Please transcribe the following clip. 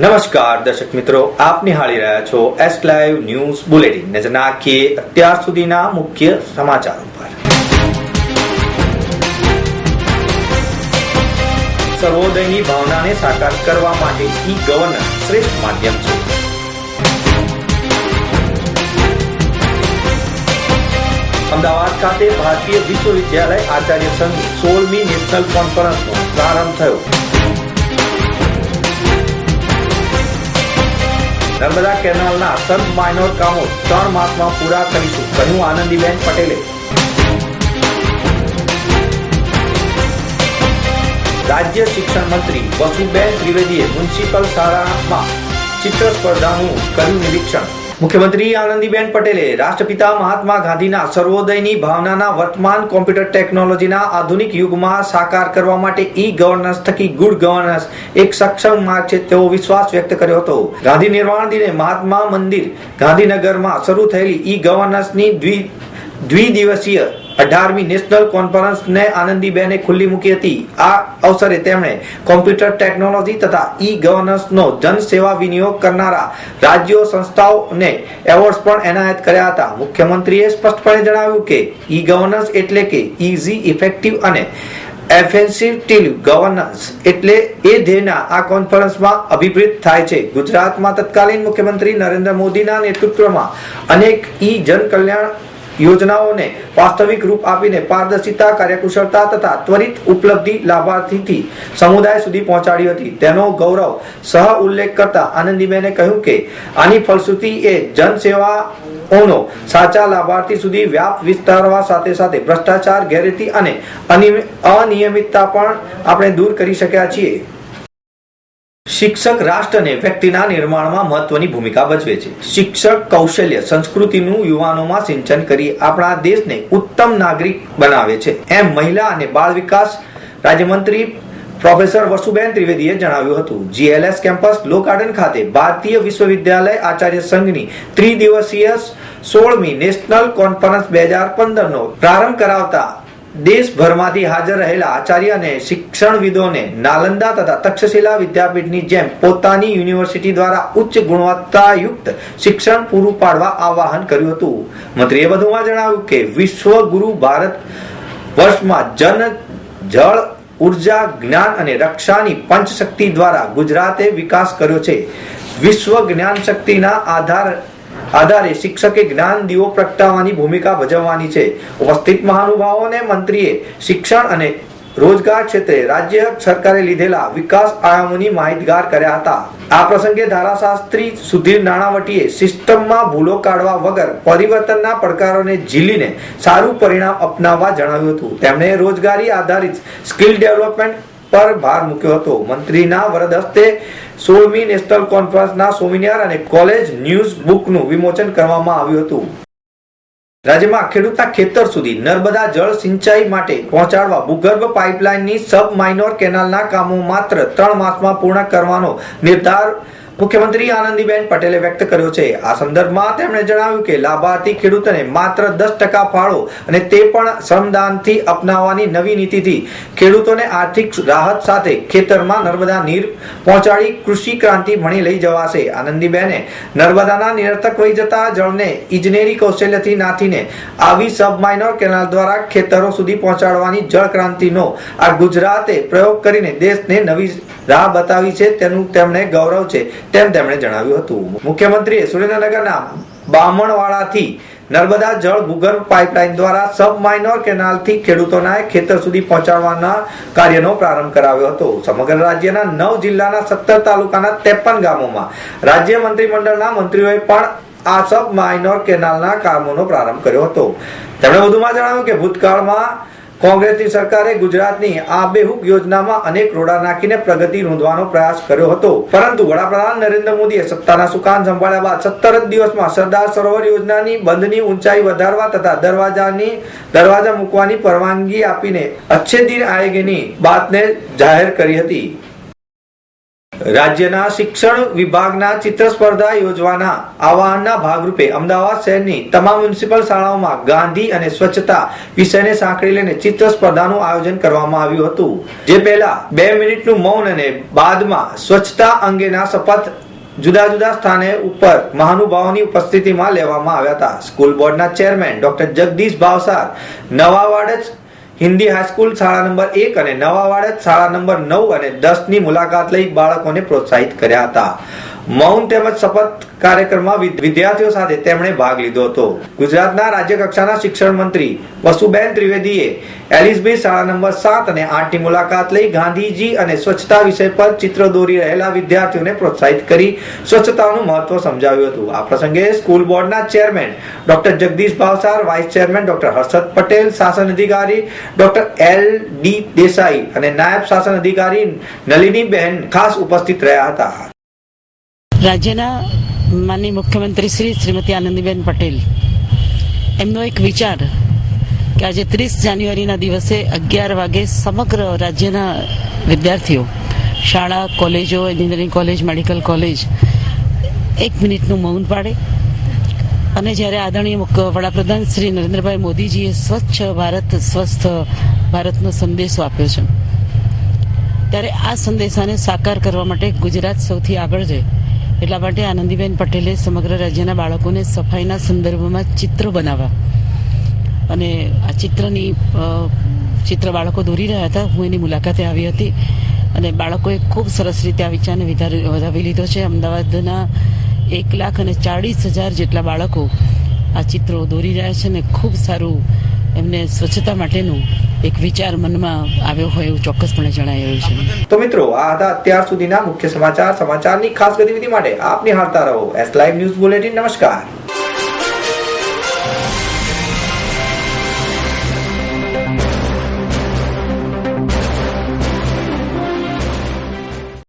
નમસ્કાર, દર્શક મિત્રો, આપ નિહાળી રહ્યા છો એસ લાઈવ ન્યૂઝ બુલેટિન નજર નાખીએ અત્યાર સુધીના મુખ્ય સમાચારો પર. સર્વોદયની ભાવનાને સાકાર કરવા માટે ઈ ગવર્નન્સ શ્રેષ્ઠ માધ્યમ છે. અમદાવાદ ખાતે ભારતીય વિશ્વવિદ્યાલય આચાર્ય સંઘ સોળમી નેશનલ કોન્ફરન્સનો પ્રારંભ થયો. નર્મદા કેનાલના સબ માઇનોર કામો ત્રણ માસમાં પૂરા કરીશું. કહ્યું આનંદીબેન પટેલે. રાજ્ય શિક્ષણ મંત્રી વસુબેન ત્રિવેદીએ મ્યુનિસિપલ શાળામાં ચિત્ર સ્પર્ધાનું કર્યું નિરીક્ષણ. મુખ્યમંત્રી આનંદીબેન પટેલે રાષ્ટ્રપિતા મહાત્મા ગાંધીના સર્વોદયની ભાવનાના વર્તમાન કોમ્પ્યુટર ટેકનોલોજીના આધુનિક યુગમાં સાકાર કરવા માટે ઈ ગવર્નન્સ થકી ગુડ ગવર્નન્સ એક સક્ષમ માર્ગ છે તેવો વિશ્વાસ વ્યક્ત કર્યો હતો. ગાંધી નિર્વાણ દિને મહાત્મા મંદિર ગાંધીનગરમાં શરૂ થયેલી ઈ ગવર્નન્સની દ્વિ, દ્વિદિવસીય અઢારમી નેશનલ કોન્ફરન્સને આનંદીબેને ખુલ્લી મૂકી હતી. આ અવસરે તેમણે કોમ્પ્યુટર ટેકનોલોજી તથા ઈ ગવર્નન્સનો જનસેવા વિનિયોગ કરનારા રાજ્યો સંસ્થાઓને એવોર્ડ્સ પણ એનાયત કર્યા હતા. મુખ્યમંત્રીએ સ્પષ્ટપણે જણાવ્યું કે ઈ ગવર્નન્સ એટલે કે ઇઝી ઇફેક્ટિવ અને એફેન્સિવ ગવર્નન્સ એટલે એ ધ્યેયના આ કોન્ફરન્સમાં અભિપ્રિત થાય છે. ગુજરાતમાં તત્કાલીન મુખ્યમંત્રી નરેન્દ્ર મોદીના નેતૃત્વમાં અનેક ઈ જન કલ્યાણ યોજનાઓને વાસ્તવિક રૂપ આપીને પારદર્શિતા, કાર્યકુશળતા તથા ત્વરિત ઉપલબ્ધિ લાભાર્થીથી સમુદાય સુધી પહોંચાડી હતી. તેનો ગૌરવ સહ ઉલ્લેખ કરતા આનંદીબેને કહ્યું કે, આની ફલશ્રુતિ એ જનસેવાઓનો સાચા લાભાર્થી સુધી વ્યાપ વિસ્તારવા સાથે સાથે ભ્રષ્ટાચાર, ગેરરીતિ અને અનિયમિ- અનિયમિતતા પણ આપણે દૂર કરી શક્યા છીએ. શિક્ષક રાષ્ટ્ર વ્યક્તિના નિર્માણમાં મહત્વની ભૂમિકા ભજવે છે. શિક્ષક કૌશલ્ય સંસ્કૃતિનું યુવાનોમાં સિંચન કરી આપણા દેશને ઉત્તમ નાગરિક બનાવે છે. એમ મહિલા અને બાળ વિકાસ રાજ્યમંત્રી પ્રોફેસર વસુબેન ત્રિવેદીએ જણાવ્યું હતું. જીએલએસ કેમ્પસ લો ગાર્ડન ખાતે ભારતીય વિશ્વવિદ્યાલય આચાર્ય સંઘની ત્રિદિવસીય સોળમી નેશનલ કોન્ફરન્સ બે હજાર પંદરનો પ્રારંભ કરાવતા દેશભરમાંથી હાજર રહેલા આચાર્ય અને શિક્ષણવિદોને નાલંદા તથા તક્ષશિલા વિદ્યાપીઠની જેમ પોતાની યુનિવર્સિટી દ્વારા ઉચ્ચ ગુણવત્તાયુક્ત શિક્ષણ પૂરું પાડવા આવાહન કર્યું હતું. મંત્રીએ વધુમાં જણાવ્યું કે વિશ્વ ગુરુ ભારત વર્ષમાં જન જળ ઊર્જા જ્ઞાન અને રક્ષાની પંચશક્તિ દ્વારા ગુજરાતે વિકાસ કર્યો છે. વિશ્વ જ્ઞાન શક્તિના આધાર આધારે શિક્ષકે જ્ઞાન દીવો પ્રગટાવવાની ભૂમિકા ભજવવાની છે. ઉપસ્થિત મહાનુભાવોને મંત્રીએ શિક્ષણ અને રોજગાર ક્ષેત્રે રાજ્ય સરકારે લીધેલા વિકાસ આયામોની માહિતગાર કર્યા હતા. આ પ્રસંગે ધારાશાસ્ત્રી સુધીર નાણાવટીએ સિસ્ટમમાં ભૂલો કાઢવા વગર પરિવર્તનના પડકારોને ઝીલીને સારું પરિણામ અપનાવવા જણાવ્યું હતું. તેમણે રોજગારી આધારિત સ્કિલ ડેવલપમેન્ટ પર ભાર મૂક્યો હતો. મંત્રીના વરદ હસ્તે સોળમી નેશનલ કોન્ફરન્સના સોમિનાર અને કોલેજ ન્યૂઝ બુકનું વિમોચન કરવામાં આવ્યું હતું. રાજ્યમાં ખેડૂતના ખેતર સુધી નર્મદા જળ સિંચાઈ માટે પહોંચાડવા ભૂગર્ભ પાઇપલાઇનની સબ માઇનોર કેનાલના કામો માત્ર ત્રણ માસમાં પૂર્ણ કરવાનો નિર્ધાર મુખ્યમંત્રી આનંદીબેન પટેલે વ્યક્ત કર્યો છે. આ સંદર્ભમાં તેમણે જણાવ્યું કે લાભાર્થી ખેડૂતોને માત્ર દસ ટકા ફાળો અને તે પણ શ્રમદાનથી અપનાવવાની નવી નીતિથી ખેડૂતોને આર્થિક રાહત સાથે ખેતરમાં નર્મદા નીર પહોંચાડી કૃષિ ક્રાંતિ ભણી લઈ જવાશે. આનંદીબેને નર્મદાના નિરર્થક વહી જતા જળને ઇજનેરી કૌશલ્યથી નાથીને આવી સબમાઇનર કેનાલ દ્વારા ખેતરો સુધી પહોંચાડવાની જળ ક્રાંતિનો આ ગુજરાતે પ્રયોગ કરીને દેશને નવી રાહ બતાવી છે. તેનું તેમણે ગૌરવ છે. તેમ તેમણે જણાવ્યું હતું. મુખ્યમંત્રીએ સુરેન્દ્રનગરના બામણવાડાથી નર્મદા જળ ભૂગર્ભ પાઇપલાઇન દ્વારા સબ માઇનોર કેનાલથી ખેડૂતોના ખેતર સુધી પહોંચાડવાના કાર્યનો પ્રારંભ કરાવ્યો હતો. સમગ્ર રાજ્યના નવ જિલ્લાના સત્તર તાલુકાના ત્રેપન ગામોમાં રાજ્ય મંત્રીમંડળના મંત્રીઓએ પણ આ સબ માઇનોર કેનાલના કામોનો પ્રારંભ કર્યો હતો. તેમણે વધુમાં જણાવ્યું કે ભૂતકાળમાં કોંગ્રેસની સરકારે ગુજરાતની આબેહૂબ યોજનામાં અનેક રોડા નાખીને પ્રગતિ નોંધવાનો પ્રયાસ કર્યો હતો. પરંતુ વડાપ્રધાન નરેન્દ્ર મોદીએ સત્તાના સુકાન સંભાળ્યા બાદ સત્તર જ દિવસમાં સરદાર સરોવર યોજનાની બંધની ઊંચાઈ વધારવા તથા દરવાજાની, દરવાજા મૂકવાની પરવાનગી આપીને અચ્છે દિન આયેગેની બાતને જાહેર કરી હતી. રાજ્યના શિક્ષણ વિભાગના ચિત્ર સ્પર્ધા યોજવાના આહવાનના ભાગરૂપે અમદાવાદ શહેરની તમામ મ્યુનિસિપલ શાળાઓમાં ગાંધી અને સ્વચ્છતા વિષયને સાંકળી લઈને ચિત્ર સ્પર્ધાનું આયોજન કરવામાં આવ્યું હતું. જે પહેલા બે મિનિટનું મૌન અને બાદમાં સ્વચ્છતા અંગેના શપથ જુદા જુદા સ્થાને ઉપર મહાનુભાવોની ઉપસ્થિતિમાં લેવામાં આવ્યા હતા. સ્કૂલ બોર્ડના chairman doctor Jagdish Bhavsar Nava Vadaj Hindi high school શાળા નંબર એક અને નવા વાડજ શાળા નંબર નવ અને દસની મુલાકાત લઈ બાળકોને પ્રોત્સાહિત કર્યા હતા. મૌન તેમજ શપથ કાર્યક્રમમાં વિદ્યાર્થીઓ સાથે તેમણે ભાગ લીધો હતો. ગુજરાતના રાજ્ય કક્ષાના શિક્ષણ મંત્રી વસુબેન ત્રિવેદીએ એલિસબી શાળા નંબર સાત અને આઠની મુલાકાત લઈ ગાંધીજી અને સ્વચ્છતા વિષય પર ચિત્ર દોરી રહેલા વિદ્યાર્થીઓને પ્રોત્સાહિત કરી સ્વચ્છતાનું મહત્વ સમજાવ્યું હતું. આ પ્રસંગે સ્કૂલ બોર્ડના chairman doctor Jagdish Bhavsar, vice chairman doctor Harshad Patel, શાસન અધિકારી ડોક્ટર એલ ડી દેસાઈ અને નાયબ શાસન અધિકારી નલિનીબેન ખાસ ઉપસ્થિત રહ્યા હતા. રાજ્યના માનની મુખ્યમંત્રી શ્રી શ્રીમતી આનંદીબેન પટેલ. એમનો એક વિચાર કે આજે ત્રીસ જાન્યુઆરીના દિવસે અગિયાર વાગે સમગ્ર રાજ્યના વિદ્યાર્થીઓ, શાળા, કોલેજો, એન્જિનિયરિંગ કોલેજ, મેડિકલ કોલેજ એક મિનિટનું મૌન પાડે. અને જ્યારે આદરણીય વડાપ્રધાન શ્રી નરેન્દ્રભાઈ મોદીજીએ સ્વચ્છ ભારત, સ્વસ્થ ભારતનો સંદેશો આપ્યો છે. ત્યારે આ સંદેશાને સાકાર કરવા માટે ગુજરાત સૌથી આગળ છે. એટલા માટે આનંદીબેન પટેલે સમગ્ર રાજ્યના બાળકોને સફાઈના સંદર્ભમાં ચિત્ર બનાવવા અને આ ચિત્રની ચિત્ર બાળકો દોરી રહ્યા હતા. હું એની મુલાકાતે આવી હતી અને બાળકોએ ખૂબ સરસ રીતે આ વિચારને વધાવી લીધો છે. અમદાવાદના એક લાખ અને ચાળીસ હજાર જેટલા બાળકો આ ચિત્રો દોરી રહ્યા છે અને ખૂબ સારું એમને સ્વચ્છતા માટેનું એક વિચાર મનમાં આવ્યો હોય એવું ચોક્કસપણે જણાઈ રહ્યું છે. તો મિત્રો, આ હતા અત્યાર સુધીના મુખ્ય સમાચાર, સમાચારની ખાસ ગતિવિધિ માટે આપની હાલતા રહો. એસ લાઈવ ન્યૂઝ બુલેટિન નમસ્કાર.